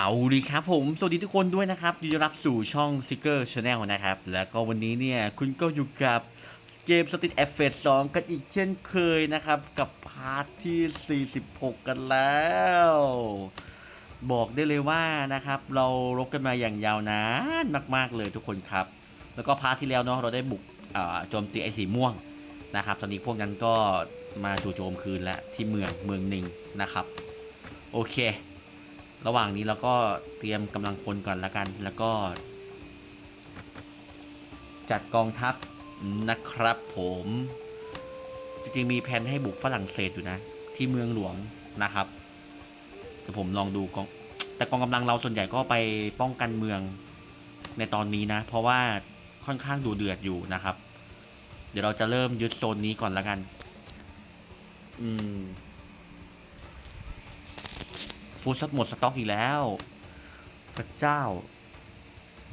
เอาดีครับผม สวัสดีทุกคนด้วยนะครับยินดีรับสู่ช่อง s ิ c เกอร์ชาแนลนะครับ แล้วก็วันนี้เนี่ยคุณก็อยู่กับเกมสติ t เอฟเฟส2กันอีกเช่นเคยนะครับ กับพาร์ทที่ 46 กันแล้ว บอกได้เลยว่านะครับ เรารบกันมาอย่างยาวนานมาก ๆ เลยทุกคนครับ แล้วก็พาร์ทที่แล้วเนาะเราได้บุกโจมตีไอ้สีม่วงนะครับ ตอนนี้พวกนั้นก็มาจู่โจมคืนแล้วที่เมืองเมืองหนึ่งนะครับ โอเค ระหว่างนี้เราก็เตรียมกำลังพลก่อนละกัน แล้วก็ จัดกองทัพนะครับผม จริงๆมีแผนให้บุกฝรั่งเศสอยู่นะ ที่เมืองหลวงนะครับเดี๋ยวผมลองดูกอง แต่กองกำลังเราส่วนใหญ่ก็ไปป้องกันเมืองในตอนนี้นะ เพราะว่าค่อนข้างดูเดือดอยู่นะครับ เดี๋ยวเราจะเริ่มยึดโซนนี้ก่อนละกัน อืมูดซับหมดสต็อกอีกแล้ว พระเจ้า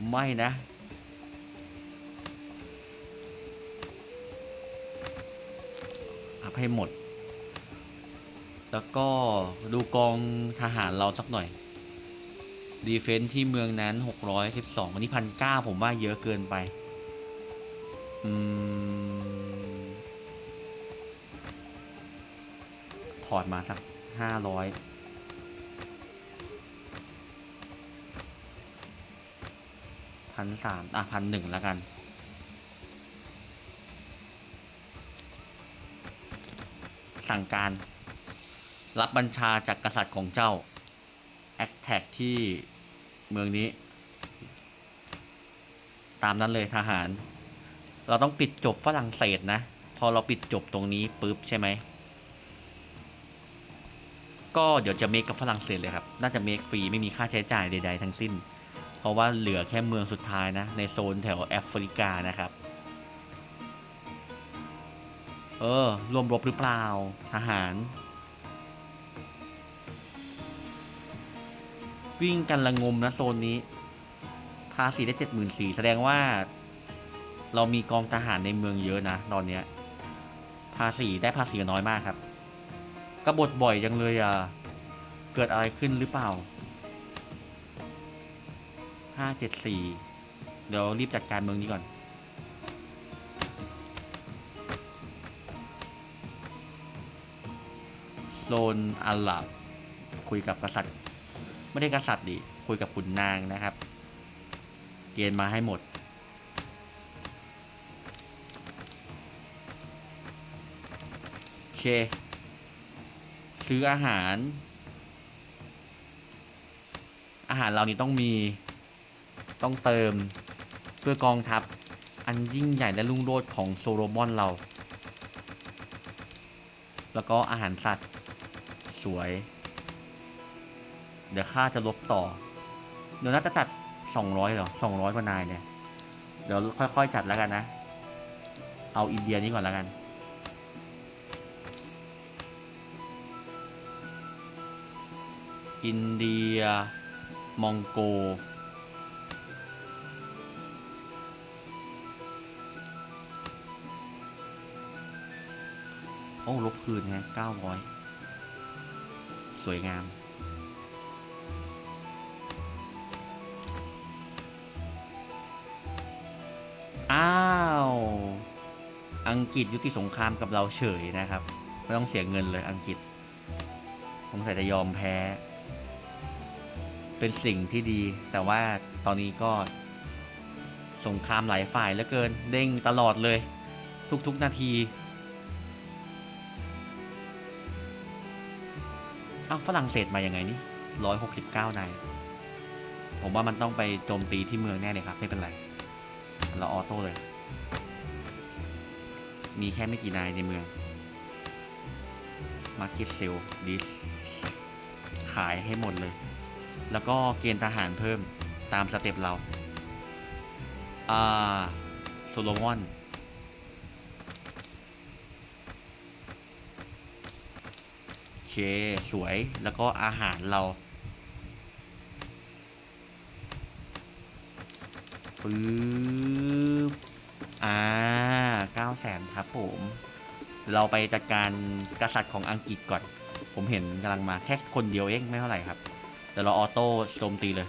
ไม่นะ อัพให้หมด แล้วก็ดูกองทหารเราสักหน่อย ดีเฟนซ์ที่เมืองนั้น 612 วันนี้พันเก้าผมว่าเยอะเกินไป อืม ถอดมาสัก 500 พันสามอะพันหนึ่งแล้วกัน สั่งการ รับบัญชาจากกษัตริย์ของเจ้า แอคแท็กที่เมืองนี้ ตามนั้นเลยทหาร เราต้องปิดจบฝรั่งเศสนะ พอเราปิดจบตรงนี้ปุ๊บใช่ไหมก็เดี๋ยวจะเมคกับฝรั่งเศสเลยครับ น่าจะเมคฟรีไม่มีค่าใช้จ่ายใดๆทั้งสิ้น ราะว่าเหลือแค่เมืองสุดท้ายนะ ในโซนแถวแอฟริกานะครับ เออรวมรบหรือเปล่าทหาร วิ่งกันละงมนะโซนนี้ ภาษีได้เจ็ดหมื่นสี่แสดงว่า เรามีกองทหารในเมืองเยอะนะ ตอนเนี้ย ภาษีได้ภาษีน้อยมากครับกบฏบ่อยจังเลยอะ เกิดอะไรขึ้นหรือเปล่า ห้าเจ็ดสี่เดี๋ยวรีบจัดการเมืองนี้ก่อน โซนอาหรับคุยกับกษัตริย์ ไม่ได้กษัตริย์ดิ คุยกับขุนนางนะครับ เกณฑ์มาให้หมด โอเค ซื้ออาหาร อาหารเรานี่ต้องมี ต้องเติมเพื่อกองทัพ อันยิ่งใหญ่และรุ่งโรจน์ของโซโลมอนเรา แล้วก็อาหารสัตว์ สวย เดี๋ยวข้าจะลบต่อ เดี๋ยวน่าจะจัดสองร้อยเหรอสองร้อยกว่านายเนี่ย เดี๋ยวค่อยๆจัดแล้วกันนะ เอาอินเดียนี้ก่อนแล้วกันอินเดีย มองโก โอ้ลบคืนฮะเก้าร้อยสวยงาม อ้าว อังกฤษยุติสงครามกับเราเฉยนะครับ ไม่ต้องเสียเงินเลยอังกฤษสงสัยจะยอมแพ้ เป็นสิ่งที่ดี แต่ว่าตอนนี้ก็สงครามหลายฝ่ายเหลือเกิน เด้งตลอดเลย ทุกๆนาที อ้าวฝรั่งเศสมายังไงนี่ร้อยหกสิบเก้านาย ผมว่ามันต้องไปโจมตีที่เมืองแน่เลยครับไม่เป็นไร เราออโต้เลย มีแค่ไม่กี่นายในเมือง Market s a l e Dis ขายให้หมดเลย แล้วก็เกณฑ์ทหารเพิ่มตามสเต็ปเรา อ่า โซโลมอน โอ เคสวยแล้วก็อาหารเราปึ๊บอ่าเก้าแสนครับผม เราไปจัดการกษัตริย์ของอังกฤษก่อน ผมเห็นกำลังมาแค่คนเดียวเองไม่เท่าไหร่ครับเดี๋ยวเราออโต้โจมตีเลย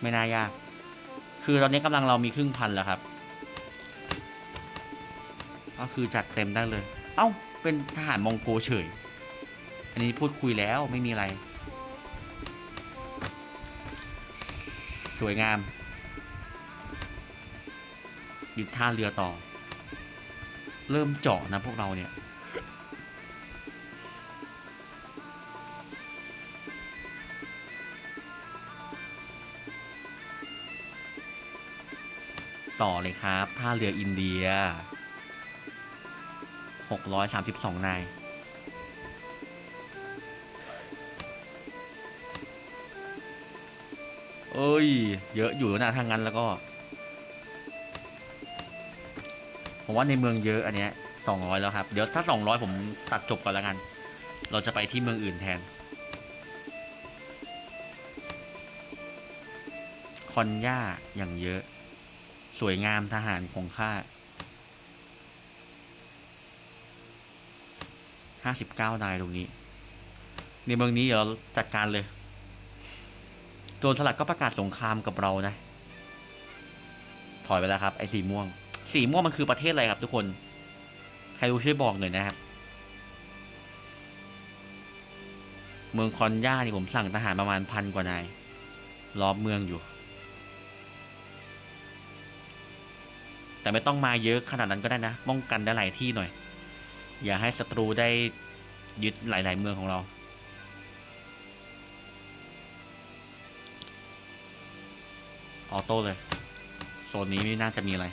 ไม่น่ายาก คือตอนนี้กำลังเรามีครึ่งพันแล้วครับ ก็คือจัดเต็มได้เลย เอ้า เป็นทหารมองโกเฉย อันนี้พูดคุยแล้วไม่มีอะไร สวยงาม หยึดท่าเรือต่อ เริ่มเจาะนะพวกเราเนี่ย ต่อเลยครับท่าเรืออินเดีย 632 นาย เอ้ย เยอะอยู่นะถ้างั้นแล้วก็ผมว่าในเมืองเยอะอันเนี้ย200แล้วครับ เดี๋ยวถ้า200ผมตัดจบก่อนล้วกัน เราจะไปที่เมืองอื่นแทน คอนย่าอย่างเยอะ สวยงามทหารของข้าห้าสิบเก้านายตรงนี้ ในเมืองนี้เดี๋ยวจัดการเลย โจรสลัดก็ประกาศสงครามกับเรานะ ถอยไปแล้วครับ ไอ้สีม่วง สีม่วงมันคือประเทศอะไรครับทุกคน ใครรู้ช่วยบอกหน่อยนะครับ เมืองคอนย่านี่ผมสั่งทหารประมาณพันกว่านายล้อมเมืองอยู่ แต่ไม่ต้องมาเยอะขนาดนั้นก็ได้นะป้องกันได้หลายที่หน่อย อย่าให้ศัตรูได้ยึดหลาย ๆ เมืองของเรา ออโต้เลย โซนนี้ไม่น่าจะมีอะไร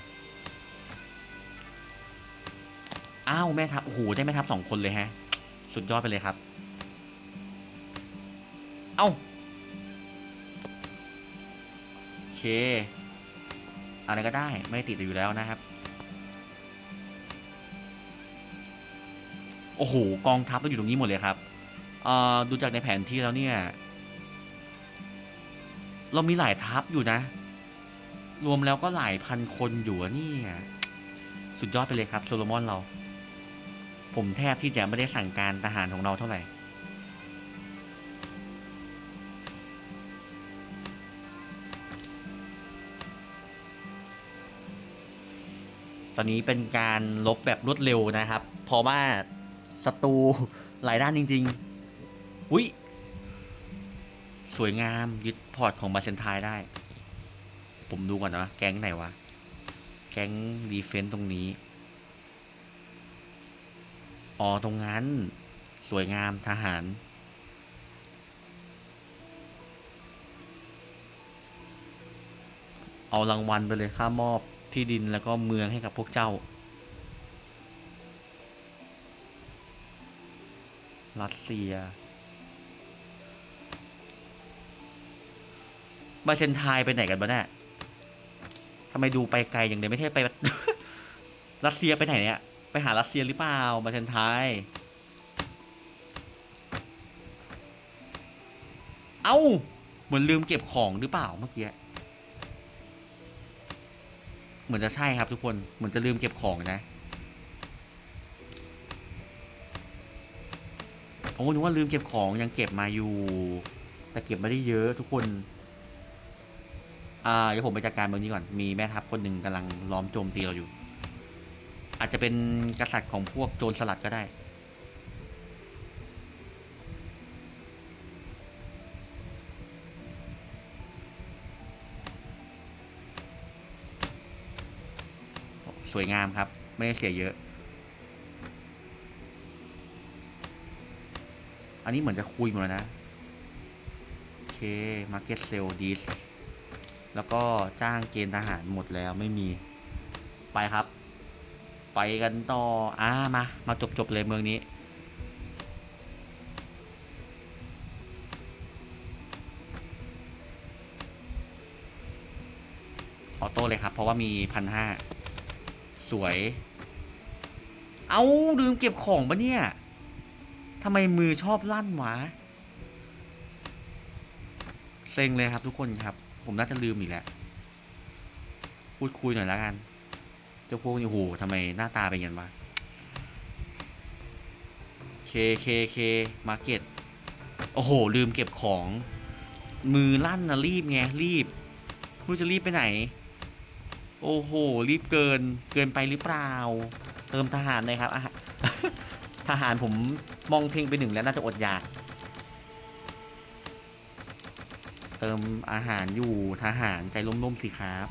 อ้าวแม่ทัพ โอ้โห ได้แม่ทัพสองคนเลยแฮะ สุดยอดไปเลยครับ เอ้าโอเค อะไรก็ได้ไม่ติดอยู่แล้วนะครับ โอ้โห กองทัพมันอยู่ตรงนี้หมดเลยครับเออดูจากในแผนที่แล้วเนี่ย เรามีหลายทัพอยู่นะ รวมแล้วก็หลายพันคนอยู่นี่สุดยอดไปเลยครับ โซโลมอนเรา ผมแทบที่จะไม่ได้สั่งการทหารของเราเท่าไหร่ตอนนี้เป็นการลบแบบรวดเร็วนะครับ เพราะว่าศัตรูหลายด้านจริง ๆ อุ้ย สวยงามยึดพอร์ตของบาเซนทายได้ ผมดูก่อนนะแก๊งไหนวะ แก๊งดีเฟนต์ตรงนี้ อ๋อ ตรงนั้น สวยงามทหาร เอารางวัลไปเลยค่ามอบที่ดินแล้วก็เมืองให้กับพวกเจ้า รัสเซียบาเซนไทายไปไหนกันบ้าเนี่ย ทำไมดูไปไกลอย่างเดียวไม่ใช่ไป รัสเซียไปไหนเนี่ย ไปหารัสเซียหรือเปล่าบาเซนไทายเอ้า เหมือนลืมเก็บของหรือเปล่าเมื่อกี้ เหมือนจะใช่ครับทุกคน เหมือนจะลืมเก็บของนะ โอ้นึกว่าลืมเก็บของยังเก็บมาอยู่ แต่เก็บไม่ได้เยอะทุกคน อ่าเดี๋ยวผมไปจัดการเมืองนี้ก่อน มีแม่ทัพคนหนึ่งกำลังล้อมโจมตีเราอยู่ อาจจะเป็นกษัตริย์ของพวกโจรสลัดก็ได้ สวยงามครับ ไม่ได้เสียเยอะ อันนี้เหมือนจะคุยหมดแล้วนะ โอเค Market Sale Dis แล้วก็จ้างเกณฑ์ทหารหมดแล้วไม่มี ไปครับ ไปกันต่ออ่ามา มาจบจบๆเลยเมืองนี้ ออโต้เลยครับ เพราะว่ามีพันห้าสวย เอาลืมเก็บของปะเนี่ยทำไมมือชอบลั่นวะ เซ็งเลยครับทุกคนครับ ผมน่าจะลืมอีกแล้วพูดคุยหน่อยแล้วกัน เจ้าพวกนี้โหทำไมหน้าตาเป็นยังไงวะเคเคเคมาร์เก็ตโอ้โห ลืมเก็บของ มือลั่นนะรีบไง รีบไม่รู้จะรีบไปไหน โอ้โห รีบเกิน เกินไปหรือเปล่า เติมทหารเลยครับทหารผมมองเพลงไปหนึ่งแล้วน่าจะอดอยาก เติมอาหารอยู่ทหารใจร่มๆสิครับ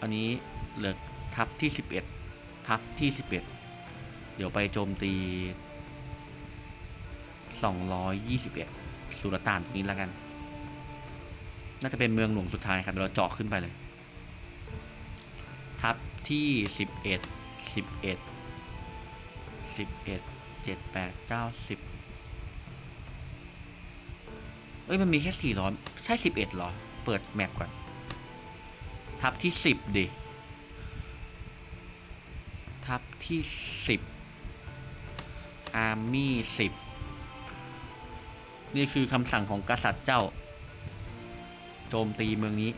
อันนี้เหลือทัพที่สิบเอ็ดทัพที่สิบเอ็ดเดี๋ยวไปโจมตีสองร้อยยี่สิบเอ็ดสุลต่านตรงนี้แล้วกัน น่าจะเป็นเมืองหลวงสุดท้ายครับเดี๋ยวเราเจาะขึ้นไปเลย ทัพที่สิบเอ็ดสิบเอ็ดสิบเอ็ดเจ็ดแปดเก้าสิบ เอ้ยมันมีแค่สี่ร้อยใช่สิบเอ็ดหรอ เปิดแมปก่อน ทับที่สิบดิ ทับที่สิบอาร์มี่สิบนี่คือคำสั่งของกษัตริย์เจ้า โจมตีเมืองนี้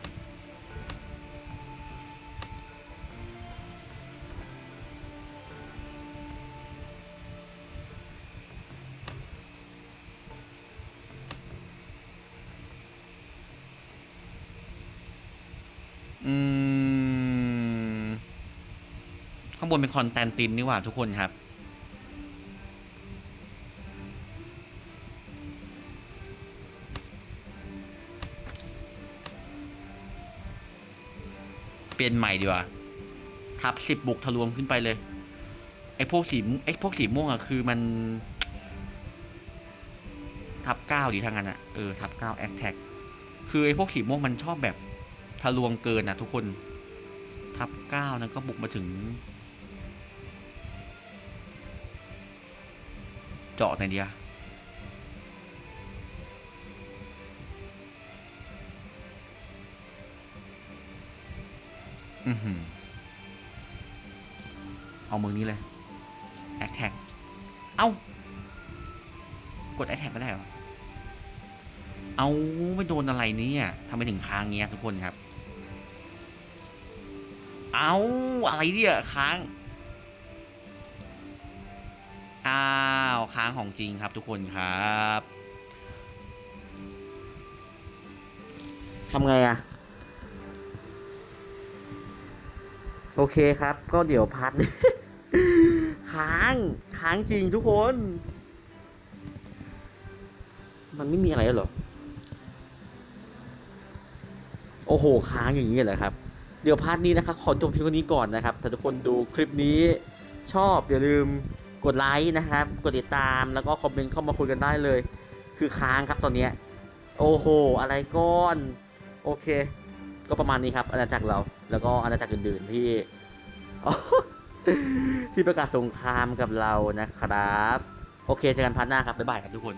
บนเป็นคอนแตนตินนี่หว่าทุกคนครับ เปลี่ยนใหม่ดีกว่า ทับสิบบุกทะลวงขึ้นไปเลย ไอ้พวกสีไอ้พวกสีม่วงอะคือมัน ทับเก้าดีทางนั้นอะเออ ทับเก้าแอคแท็กคือไอ้พวกสีม่วงมันชอบแบบทะลวงเกินนะทุกคนทับเก้านั้นก็บุกมาถึง เจาะไหนเดียอือหือเอามือนี้เลยแอคแท็กเอ้ากดแอคแท็กไม่ได้เหรอ เอาไม่โดนอะไรเนี่ยทำไมถึงค้างเงี้ยทุกคนครับ เอาอะไรเนี่ยค้าง ค้างของจริงครับทุกคนครับทำไงอะโอเคครับ ก็เดี๋ยวพัด ค้างค้างจริงทุกคน มันไม่มีอะไรหรอ โอ้โห ค้างอย่างนี้เหรอครับ เดี๋ยวพาร์ทนี้นะครับ ขอจบเพียงเท่านี้ก่อนนะครับ ถ้าทุกคนดูคลิปนี้ชอบอย่าลืม กดไลค์นะครับ กดติดตามแล้วก็คอมเมนต์เข้ามาคุยกันได้เลย คือค้างครับตอนเนี้ยโอ้โห อะไรก้อน โอเค ก็ประมาณนี้ครับอาณาจักรเรา แล้วก็อาณาจักรอื่นๆที่ที่ประกาศสงครามกับเรานะครับ โอเคเจอกันพาร์ทหน้าครับบ๊ายบายครับทุกคน